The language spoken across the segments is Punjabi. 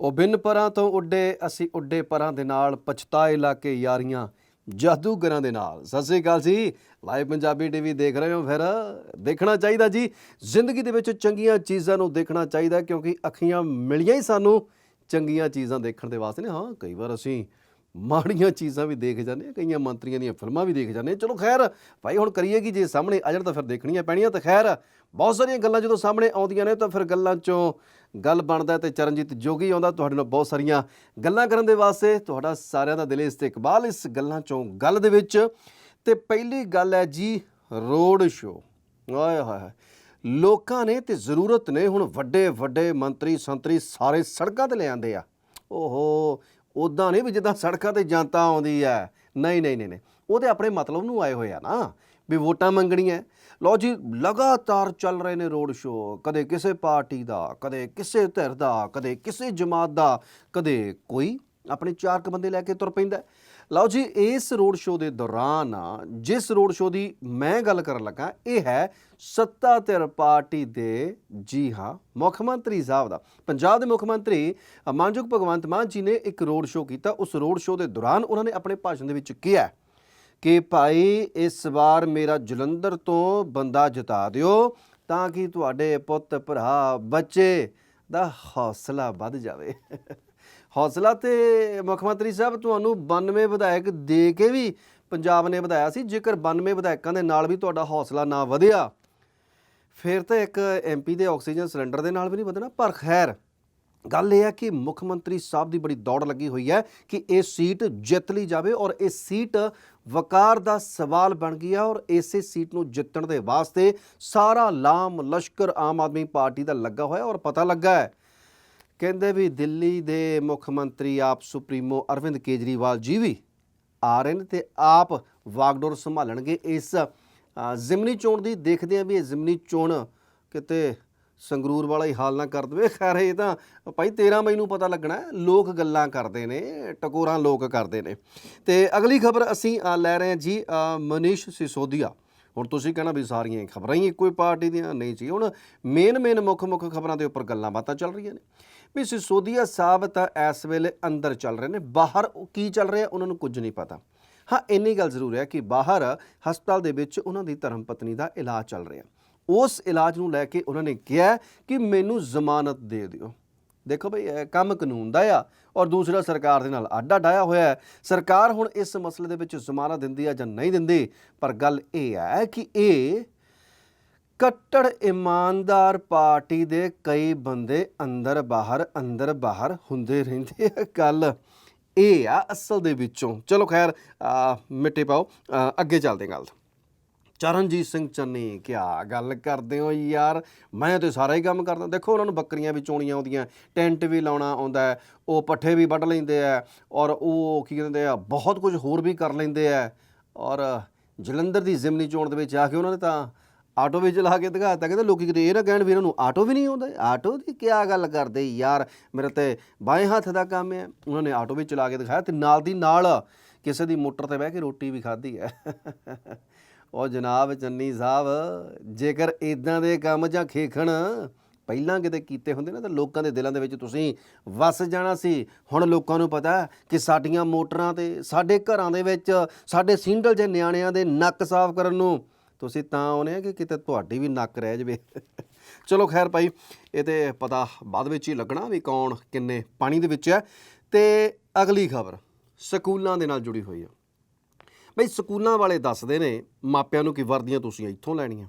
ਉਹ ਬਿਨ ਪਰਾਂ ਤੋਂ ਉੱਡੇ, ਅਸੀਂ ਉੱਡੇ ਪਰਾਂ ਦੇ ਨਾਲ ਪਛਤਾਏ ਲਾ ਯਾਰੀਆਂ ਜਾਦੂਗਰਾਂ ਦੇ ਨਾਲ। ਸਤਿ ਸ੍ਰੀ ਅਕਾਲ ਜੀ। ਲਾਈਵ ਪੰਜਾਬੀ ਟੀਵੀ ਦੇਖ ਰਹੇ ਹੋ ਫਿਰ? ਦੇਖਣਾ ਚਾਹੀਦਾ ਜੀ। ਜ਼ਿੰਦਗੀ ਦੇ ਵਿੱਚ ਚੰਗੀਆਂ ਚੀਜ਼ਾਂ ਨੂੰ ਦੇਖਣਾ ਚਾਹੀਦਾ ਕਿਉਂਕਿ ਅੱਖੀਆਂ ਮਿਲੀਆਂ ਹੀ ਸਾਨੂੰ ਚੰਗੀਆਂ ਚੀਜ਼ਾਂ ਦੇਖਣ ਦੇ ਵਾਸਤੇ ਨੇ। ਹਾਂ, ਕਈ ਵਾਰ ਅਸੀਂ ਮਾੜੀਆਂ ਚੀਜ਼ਾਂ ਵੀ ਦੇਖ ਜਾਂਦੇ ਕਈਆਂ ਮੰਤਰੀਆਂ ਦੀਆਂ ਫਿਲਮਾਂ ਵੀ ਦੇਖ ਜਾਂਦੇ ਚਲੋ ਖੈਰ, ਭਾਈ ਹੁਣ ਕਰੀਏ ਕਿ, ਜੇ ਸਾਹਮਣੇ ਆ ਜਾਣ ਤਾਂ ਫਿਰ ਦੇਖਣੀਆਂ ਪੈਣੀਆਂ ਤਾਂ ਖੈਰ, ਬਹੁਤ ਸਾਰੀਆਂ ਗੱਲਾਂ ਜਦੋਂ ਸਾਹਮਣੇ ਆਉਂਦੀਆਂ ਨੇ ਤਾਂ ਫਿਰ ਗੱਲਾਂ 'ਚੋਂ ਗੱਲ ਬਣਦਾ ਤੇ ਚਰਨਜੀਤ ਜੋਗੀ ਆਉਂਦਾ, ਤੁਹਾਡੇ ਨਾਲ ਬਹੁਤ ਸਾਰੀਆਂ ਗੱਲਾਂ ਕਰਨ ਦੇ ਵਾਸਤੇ। ਤੁਹਾਡਾ ਸਾਰਿਆਂ ਦਾ ਦਿਲ ਇਸਤਕਬਾਲ ਇਸ ਗੱਲਾਂ 'ਚੋਂ ਗੱਲ ਦੇ ਵਿੱਚ। ਤੇ ਪਹਿਲੀ ਗੱਲ ਹੈ ਜੀ, ਰੋਡ ਸ਼ੋ ਆਏ ਹਾਏ ਲੋਕਾਂ ਨੇ ਤੇ ਜ਼ਰੂਰਤ ਨੇ ਹੁਣ ਵੱਡੇ ਵੱਡੇ ਮੰਤਰੀ ਸੰਤਰੀ ਸਾਰੇ ਸੜਕਾਂ ਤੇ ਲਿਆਂਦੇ ਆ। ਓਹੋ ਉਦਾਂ ਨਹੀਂ ਵੀ ਜਿੱਦਾਂ ਸੜਕਾਂ ਤੇ ਜਨਤਾ ਆਉਂਦੀ ਐ ਨਹੀਂ ਨਹੀਂ ਨਹੀਂ ਉਹ ਉਹਦੇ ਆਪਣੇ ਮਤਲਬ ਨੂੰ ਆਏ ਹੋਏ ਆ ਨਾ ਵੀ ਵੋਟਾਂ ਮੰਗਣੀਆਂ। ਲਓ ਜੀ, ਲਗਾਤਾਰ ਚੱਲ ਰਹੇ ਨੇ ਰੋਡ ਸ਼ੋ ਕਦੇ ਕਿਸੇ ਪਾਰਟੀ ਦਾ, ਕਦੇ ਕਿਸੇ ਧਿਰ ਦਾ, ਕਦੇ ਕਿਸੇ ਜਮਾਤ ਦਾ, ਕਦੇ ਕੋਈ ਆਪਣੇ ਚਾਰ ਕ ਬੰਦੇ ਲੈ ਕੇ ਤੁਰ ਪੈਂਦਾ। ਲਓ ਜੀ, ਇਸ ਰੋਡ ਸ਼ੋਅ ਦੇ ਦੌਰਾਨ ਜਿਸ ਰੋਡ ਸ਼ੋਅ ਦੀ ਮੈਂ ਗੱਲ ਕਰਨ ਲੱਗਾ, ਇਹ ਹੈ ਸੱਤਾ ਧਿਰ ਪਾਰਟੀ ਦੇ, ਜੀ ਹਾਂ, ਮੁੱਖ ਮੰਤਰੀ ਸਾਹਿਬ ਦਾ। ਪੰਜਾਬ ਦੇ ਮੁੱਖ ਮੰਤਰੀ ਮਾਨਯੋਗ ਭਗਵੰਤ ਮਾਨ ਜੀ ਨੇ ਇੱਕ ਰੋਡ ਸ਼ੋਅ ਕੀਤਾ। ਉਸ ਰੋਡ ਸ਼ੋਅ ਦੇ ਦੌਰਾਨ ਉਹਨਾਂ ਨੇ ਆਪਣੇ ਭਾਸ਼ਣ ਦੇ ਵਿੱਚ ਕਿਹਾ ਕਿ ਭਾਈ, ਇਸ ਵਾਰ ਮੇਰਾ ਜਲੰਧਰ ਤੋਂ ਬੰਦਾ ਜਿਤਾ ਦਿਓ ਤਾਂ ਕਿ ਤੁਹਾਡੇ ਪੁੱਤ ਭਰਾ ਬੱਚੇ ਦਾ ਹੌਸਲਾ ਵੱਧ ਜਾਵੇ। ਹੌਸਲਾ ਤੇ ਮੁੱਖ ਮੰਤਰੀ ਸਾਹਿਬ, ਤੁਹਾਨੂੰ 92 ਵਿਧਾਇਕ ਦੇ ਕੇ ਵੀ ਪੰਜਾਬ ਨੇ ਵਧਾਇਆ ਸੀ। ਜੇਕਰ 92 ਵਿਧਾਇਕਾਂ ਦੇ ਨਾਲ ਵੀ ਤੁਹਾਡਾ ਹੌਸਲਾ ਨਾ ਵਧਿਆ, ਫਿਰ ਤਾਂ ਇੱਕ ਐਮਪੀ ਦੇ ਆਕਸੀਜਨ ਸਿਲੰਡਰ ਦੇ ਨਾਲ ਵੀ ਨਹੀਂ ਵਧਣਾ। ਪਰ ਖੈਰ, ਗੱਲ ਇਹ ਹੈ ਕਿ ਮੁੱਖ ਮੰਤਰੀ ਸਾਹਿਬ ਦੀ ਬੜੀ ਦੌੜ ਲੱਗੀ ਹੋਈ ਹੈ ਕਿ ਇਹ ਸੀਟ ਜਿੱਤ ਲਈ ਜਾਵੇ ਔਰ ਇਹ ਸੀਟ ਵਕਾਰ ਦਾ ਸਵਾਲ ਬਣ ਗਈ ਹੈ ਔਰ ਇਸੇ ਸੀਟ ਨੂੰ ਜਿੱਤਣ ਦੇ ਵਾਸਤੇ ਸਾਰਾ ਲਾਮ ਲਸ਼ਕਰ ਆਮ ਆਦਮੀ ਪਾਰਟੀ ਦਾ ਲੱਗਾ ਹੋਇਆ ਔਰ ਪਤਾ ਲੱਗਾ ਹੈ ਕਹਿੰਦੇ ਵੀ ਦਿੱਲੀ ਦੇ ਮੁੱਖ ਮੰਤਰੀ ਆਪ ਸੁਪਰੀਮੋ ਅਰਵਿੰਦ ਕੇਜਰੀਵਾਲ ਜੀ ਵੀ ਆ ਰਹੇ ਨੇ ਤੇ ਆਪ ਵਾਗਡੋਰ ਸੰਭਾਲਣਗੇ ਇਸ ਜ਼ਿਮਨੀ ਚੋਣ ਦੀ। ਦੇਖਦੇ ਆ ਵੀ ਇਹ ਜ਼ਿਮਨੀ ਚੋਣ ਕਿਤੇ ਸੰਗਰੂਰ ਵਾਲਾ ਹੀ ਹਾਲ ਨਾ ਕਰ ਦਵੇ। ਖੈਰ, ਇਹ ਤਾਂ ਭਾਈ 13 ਮਈ ਨੂੰ ਪਤਾ ਲੱਗਣਾ ਲੋਕ ਗੱਲਾਂ ਕਰਦੇ ਨੇ, ਟਕੋਰਾਂ ਲੋਕ ਕਰਦੇ ਨੇ। ਤੇ ਅਗਲੀ ਖਬਰ ਅਸੀਂ ਲੈ ਰਹੇ ਹਾਂ ਜੀ ਮਨੀਸ਼ ਸਿਸੋਦੀਆ। ਹੁਣ ਤੁਸੀਂ ਕਹਿਣਾ ਵੀ ਸਾਰੀਆਂ ਖਬਰਾਂ ਹੀ ਇੱਕੋ ਹੀ ਪਾਰਟੀ ਦੀਆਂ, ਨਹੀਂ ਜੀ। ਹੁਣ ਮੇਨ ਮੇਨ ਮੁੱਖ ਮੁੱਖ ਖਬਰਾਂ ਦੇ ਉੱਪਰ ਗੱਲਾਂ ਬਾਤਾਂ ਚੱਲ ਰਹੀਆਂ ਨੇ। ਵੀ ਸਿਸੋਦੀਆ ਸਾਹਿਬ ਤਾਂ ਇਸ ਵੇਲੇ ਅੰਦਰ ਚੱਲ ਰਹੇ ਨੇ, ਬਾਹਰ ਕੀ ਚੱਲ ਰਿਹਾ ਉਹਨਾਂ ਨੂੰ ਕੁਝ ਨਹੀਂ ਪਤਾ। ਹਾਂ, ਇੰਨੀ ਗੱਲ ਜ਼ਰੂਰ ਹੈ ਕਿ ਬਾਹਰ ਹਸਪਤਾਲ ਦੇ ਵਿੱਚ ਉਹਨਾਂ ਦੀ ਧਰਮ ਪਤਨੀ ਦਾ ਇਲਾਜ ਚੱਲ ਰਿਹਾ। ਉਸ ਇਲਾਜ ਨੂੰ ਲੈ ਕੇ ਉਹਨਾਂ ਨੇ ਕਿਹਾ ਕਿ ਮੈਨੂੰ ਜ਼ਮਾਨਤ ਦੇ ਦਿਓ। ਦੇਖੋ ਭਈ ਕੰਮ ਕਾਨੂੰਨ ਦਾ ਆ ਔਰ ਦੂਸਰਾ ਸਰਕਾਰ ਦੇ ਨਾਲ ਆਡਾ ਡਾਇਆ ਹੋਇਆ ਹੈ। ਸਰਕਾਰ ਹੁਣ ਇਸ ਮਸਲੇ ਦੇ ਵਿੱਚ ਜ਼ਮਾਨਤ ਦਿੰਦੀ ਆ ਜਾਂ ਨਹੀਂ ਦਿੰਦੀ ਪਰ ਗੱਲ ਇਹ ਹੈ ਕਿ ਇਹ ਕੱਟੜ ਇਮਾਨਦਾਰ ਪਾਰਟੀ ਦੇ ਕਈ ਬੰਦੇ ਅੰਦਰ ਬਾਹਰ ਅੰਦਰ ਬਾਹਰ ਹੁੰਦੇ ਰਹਿੰਦੇ ਆ। ਗੱਲ ਇਹ ਆ ਅਸਲ ਦੇ ਵਿੱਚੋਂ। ਚਲੋ ਖੈਰ ਆ, ਮਿੱਟੇ ਪਾਓ ਅੱਗੇ ਚੱਲਦੇ ਹਾਂ ਗੱਲ। ਚਰਨਜੀਤ ਸਿੰਘ ਚੰਨੀ, ਕਿਆ ਗੱਲ ਕਰਦੇ ਹੋ ਯਾਰ? ਮੈਂ ਤੇ ਸਾਰਾ ਹੀ ਕੰਮ ਕਰਦਾ। ਦੇਖੋ, ਉਹਨਾਂ ਨੂੰ ਬੱਕਰੀਆਂ ਵੀ ਚੋਣੀਆਂ ਆਉਂਦੀਆਂ, ਟੈਂਟ ਵੀ ਲਾਉਣਾ ਆਉਂਦਾ ਉਹ ਪੱਠੇ ਵੀ ਵੱਢ ਲੈਂਦੇ ਆ ਔਰ ਉਹ ਕੀ ਕਹਿੰਦੇ ਆ, ਬਹੁਤ ਕੁਝ ਹੋਰ ਵੀ ਕਰ ਲੈਂਦੇ ਆ ਔਰ ਜਲੰਧਰ ਦੀ ਜ਼ਿਮਨੀ ਚੋਣ ਦੇ ਵਿੱਚ ਆ ਕੇ ਉਹਨਾਂ ਨੇ ਤਾਂ ਆਟੋ ਵੀ ਚਲਾ ਕੇ ਦਿਖਾਤਾ ਕਹਿੰਦੇ ਲੋਕੀ ਕਿਤੇ ਇਹ ਨਾ ਕਹਿਣ ਵੀ ਇਹਨਾਂ ਨੂੰ ਆਟੋ ਵੀ ਨਹੀਂ ਆਉਂਦਾ। ਆਟੋ ਦੀ ਕੀ ਗੱਲ ਕਰਦੇ ਯਾਰ? ਮੇਰੇ ਤੇ ਬਾਏਂ ਹੱਥ ਦਾ ਕੰਮ ਹੈ। ਉਹਨਾਂ ਨੇ ਆਟੋ ਵੀ ਚਲਾ ਕੇ ਦਿਖਾਇਆ ਤੇ ਨਾਲ ਦੀ ਨਾਲ ਕਿਸੇ ਦੀ ਮੋਟਰ ਤੇ ਬਹਿ ਕੇ ਰੋਟੀ ਵੀ ਖਾਧੀ ਹੈ। ਉਹ ਜਨਾਬ ਚੰਨੀ ਸਾਹਿਬ, ਜੇਕਰ ਇਦਾਂ ਦੇ ਕੰਮ ਜਾਂ ਖੇਖਣ ਪਹਿਲਾਂ ਕਿਤੇ ਕੀਤੇ ਹੁੰਦੇ ਨਾ, ਤਾਂ ਲੋਕਾਂ ਦੇ ਦਿਲਾਂ ਦੇ ਵਿੱਚ ਤੁਸੀਂ ਵਸ ਜਾਣਾ ਸੀ। ਹੁਣ ਲੋਕਾਂ ਨੂੰ ਪਤਾ ਕਿ ਸਾਡੀਆਂ ਮੋਟਰਾਂ ਤੇ, ਸਾਡੇ ਘਰਾਂ ਦੇ ਵਿੱਚ, ਸਾਡੇ ਸਿੰਡਲ ਜੇ ਨਿਆਣਿਆਂ ਦੇ ਨੱਕ ਸਾਫ਼ ਕਰਨ ਨੂੰ ਤੁਸੀਂ ਤਾਂ ਆਉਨੇ ਆ ਕਿ ਕਿਤੇ ਤੁਹਾਡੀ ਵੀ ਨੱਕ ਰਹਿ ਜਵੇ। ਚਲੋ ਖੈਰ ਭਾਈ, ਇਹ ਤੇ ਪਤਾ ਬਾਅਦ ਵਿੱਚ ਹੀ ਲੱਗਣਾ ਵੀ ਕੌਣ ਕਿੰਨੇ ਪਾਣੀ ਦੇ ਵਿੱਚ ਹੈ। ਤੇ ਅਗਲੀ ਖਬਰ ਸਕੂਲਾਂ ਦੇ ਨਾਲ ਜੁੜੀ ਹੋਈ ਹੈ ਬਈ ਸਕੂਲਾਂ ਵਾਲੇ ਦੱਸਦੇ ਨੇ, ਮਾਪਿਆਂ ਨੂੰ ਕਿ ਵਰਦੀਆਂ ਤੁਸੀਂ ਇੱਥੋਂ ਲੈਣੀਆਂ,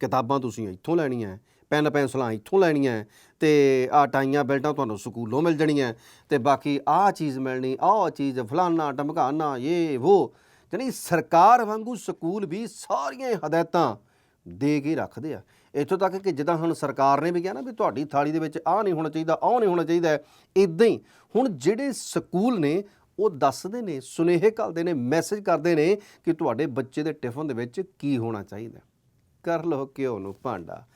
ਕਿਤਾਬਾਂ ਤੁਸੀਂ ਇੱਥੋਂ ਲੈਣੀਆਂ, ਪੈਨ ਪੈਨਸਲਾਂ ਇੱਥੋਂ ਲੈਣੀਆਂ ਤੇ ਆ ਟਾਈਆਂ ਬੈਲਟਾਂ ਤੁਹਾਨੂੰ ਸਕੂਲੋਂ ਮਿਲ ਜਾਣੀਆਂ ਤੇ ਬਾਕੀ ਆਹ ਚੀਜ਼ ਮਿਲਣੀ, ਆਹ ਚੀਜ਼ ਫਲਾਨਾ ਟਮਕਾਨਾ ਇਹ ਉਹ ਜਾਣੀ ਸਰਕਾਰ ਵਾਂਗੂ ਸਕੂਲ ਵੀ ਸਾਰੀਆਂ ਹਦਾਇਤਾਂ ਦੇ ਕੇ ਰੱਖਦੇ ਆ। ਇੱਥੋਂ ਤੱਕ ਕਿ ਜਿੱਦਾਂ ਹੁਣ ਸਰਕਾਰ ਨੇ ਵੀ ਕਿਹਾ ਨਾ ਵੀ ਤੁਹਾਡੀ ਥਾਲੀ ਦੇ ਵਿੱਚ ਆਹ ਨਹੀਂ ਹੋਣਾ ਚਾਹੀਦਾ, ਆਹ ਨਹੀਂ ਹੋਣਾ ਚਾਹੀਦਾ ਇਦਾਂ ਹੀ ਹੁਣ ਜਿਹੜੇ ਸਕੂਲ ਨੇ ਉਹ ਦੱਸਦੇ ਨੇ, ਸੁਨੇਹੇ ਘੱਲਦੇ ਨੇ ਮੈਸੇਜ ਕਰਦੇ ਨੇ ਕਿ ਤੁਹਾਡੇ ਬੱਚੇ ਦੇ ਟਿਫਨ ਦੇ ਵਿੱਚ ਕੀ ਹੋਣਾ ਚਾਹੀਦਾ। ਕਰ ਲਓ ਘਿਓ ਨੂੰ ਭਾਂਡਾ।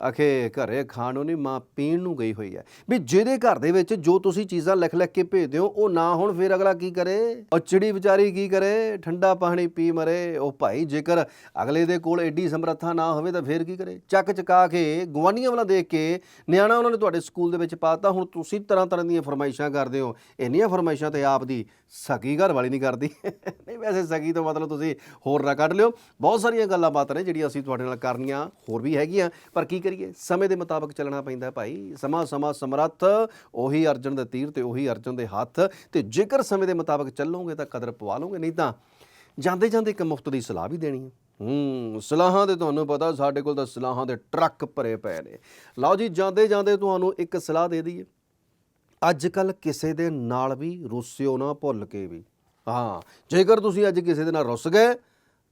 ਆਖੇ ਘਰੇ ਖਾਣ ਨੂੰ ਨਹੀਂ ਮਾਂ ਪੀਣ ਨੂੰ ਗਈ ਹੋਈ ਹੈ। ਵੀ ਜਿਹਦੇ ਘਰ ਦੇ ਵਿੱਚ ਜੋ ਤੁਸੀਂ ਚੀਜ਼ਾਂ ਲਿਖ ਲਿਖ ਕੇ ਭੇਜਦੇ ਹੋ, ਉਹ ਨਾ ਹੁਣ, ਫਿਰ ਅਗਲਾ ਕੀ ਕਰੇ? ਉਹ ਚਿੜੀ ਵਿਚਾਰੀ ਕੀ ਕਰੇ? ਠੰਡਾ ਪਾਣੀ ਪੀ ਮਰੇ। ਉਹ ਭਾਈ ਜੇਕਰ ਅਗਲੇ ਦੇ ਕੋਲ ਐਡੀ ਸਮਰੱਥਾ ਨਾ ਹੋਵੇ ਤਾਂ ਫਿਰ ਕੀ ਕਰੇ? ਚੱਕ ਚਕਾ ਕੇ ਗਵਾਂਢੀਆਂ ਵਾਲਾ ਦੇਖ ਕੇ ਨਿਆਣਾ ਉਹਨਾਂ ਨੇ ਤੁਹਾਡੇ ਸਕੂਲ ਦੇ ਵਿੱਚ ਪਾਤਾ। ਹੁਣ ਤੁਸੀਂ ਤਰ੍ਹਾਂ ਤਰ੍ਹਾਂ ਦੀਆਂ ਫਰਮਾਇਸ਼ਾਂ ਕਰਦੇ ਹੋ। ਇੰਨੀਆਂ ਫਰਮਾਇਸ਼ਾਂ ਤੇ ਆਪ ਦੀ ਸਕੀ ਘਰ ਵਾਲੀ ਨਹੀਂ ਕਰਦੀ। ਨਹੀਂ, ਵੈਸੇ ਸਕੀ ਤੋਂ ਮਤਲਬ ਤੁਸੀਂ ਹੋਰ ਨਾ ਕੱਢ ਲਿਓ। ਬਹੁਤ ਸਾਰੀਆਂ ਗੱਲਾਂ ਬਾਤਾਂ ਨੇ ਜਿਹੜੀਆਂ ਅਸੀਂ ਤੁਹਾਡੇ ਨਾਲ ਕਰਨੀਆਂ ਹੋਰ ਵੀ ਹੈਗੀਆਂ। ਪਰ ਕੀ ਕਰੀਏ? ਸਮੇਂ ਦੇ ਮੁਤਾਬਕ ਚੱਲਣਾ ਪੈਂਦਾ ਭਾਈ। ਸਮਾਂ ਸਮਾਂ, ਸਮਰੱਥ, ਉਹੀ ਅਰਜਨ ਦੇ ਤੀਰ ਤੇ ਉਹੀ ਅਰਜਨ ਦੇ ਹੱਥ। ਤੇ ਜੇਕਰ ਸਮੇਂ ਦੇ ਮੁਤਾਬਕ ਚੱਲੋਗੇ ਤਾਂ ਕਦਰ ਪਵਾ ਲਓਗੇ, ਨਹੀਂ ਤਾਂ ਜਾਂਦੇ ਜਾਂਦੇ ਇੱਕ ਮੁਫਤ ਦੀ ਸਲਾਹ ਵੀ ਦੇਣੀ ਹੈ। ਹੂੰ, ਸਲਾਹਾਂ ਦੇ ਤੁਹਾਨੂੰ ਪਤਾ ਸਾਡੇ ਕੋਲ ਤਾਂ ਸਲਾਹਾਂ ਦੇ ਟਰੱਕ ਭਰੇ ਪਏ ਨੇ। ਲਓ ਜੀ ਜਾਂਦੇ ਜਾਂਦੇ ਤੁਹਾਨੂੰ ਇੱਕ ਸਲਾਹ ਦੇ ਦਈਏ। ਅੱਜ ਕੱਲ ਕਿਸੇ ਦੇ ਨਾਲ ਵੀ ਰੁੱਸਿਓ ਨਾ ਭੁੱਲ ਕੇ ਵੀ। ਹਾਂ, ਜੇਕਰ ਤੁਸੀਂ ਅੱਜ ਕਿਸੇ ਦੇ ਨਾਲ ਰੁੱਸ ਗਏ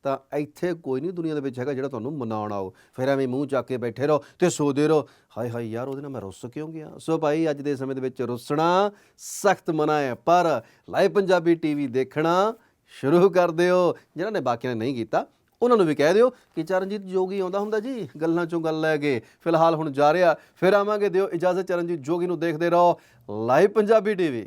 ਤਾਂ ਇੱਥੇ ਕੋਈ ਨਹੀਂ ਦੁਨੀਆ ਦੇ ਵਿੱਚ ਹੈਗਾ ਜਿਹੜਾ ਤੁਹਾਨੂੰ ਮਨਾਉਣ ਆਓ। ਫਿਰ ਐਵੇਂ ਮੂੰਹ ਚੱਕ ਕੇ ਬੈਠੇ ਰਹੋ ਤੇ ਸੋਦੇ ਰਹੋ। ਹਾਏ ਹਾਏ ਯਾਰ, ਉਹਦੇ ਨਾਲ ਮੈਂ ਰੁੱਸ ਕਿਉਂ ਗਿਆ? ਸੋ ਭਾਈ, ਅੱਜ ਦੇ ਸਮੇਂ ਦੇ ਵਿੱਚ ਰੁੱਸਣਾ ਸਖਤ ਮਨਾ ਹੈ, ਪਰ ਲਾਈਵ ਪੰਜਾਬੀ ਟੀਵੀ ਦੇਖਣਾ ਸ਼ੁਰੂ ਕਰ ਦਿਓ। ਜਿਨ੍ਹਾਂ ਨੇ ਬਾਕੀਆਂ ਨੇ ਨਹੀਂ ਕੀਤਾ, ਉਹਨਾਂ ਨੂੰ ਵੀ ਕਹਿ ਦਿਓ ਕਿ ਚਰਨਜੀਤ ਜੋਗੀ ਆਉਂਦਾ ਹੁੰਦਾ ਜੀ, ਗੱਲਾਂ ਚੋਂ ਗੱਲ ਲੈ ਕੇ। ਫਿਲਹਾਲ ਹੁਣ ਜਾ ਰਿਹਾ, ਫਿਰ ਆਵਾਂਗੇ, ਦਿਓ ਇਜਾਜ਼ਤ, ਚਰਨਜੀਤ ਜੋਗੀ ਨੂੰ ਦੇਖਦੇ ਰਹੋ live Punjabi TV.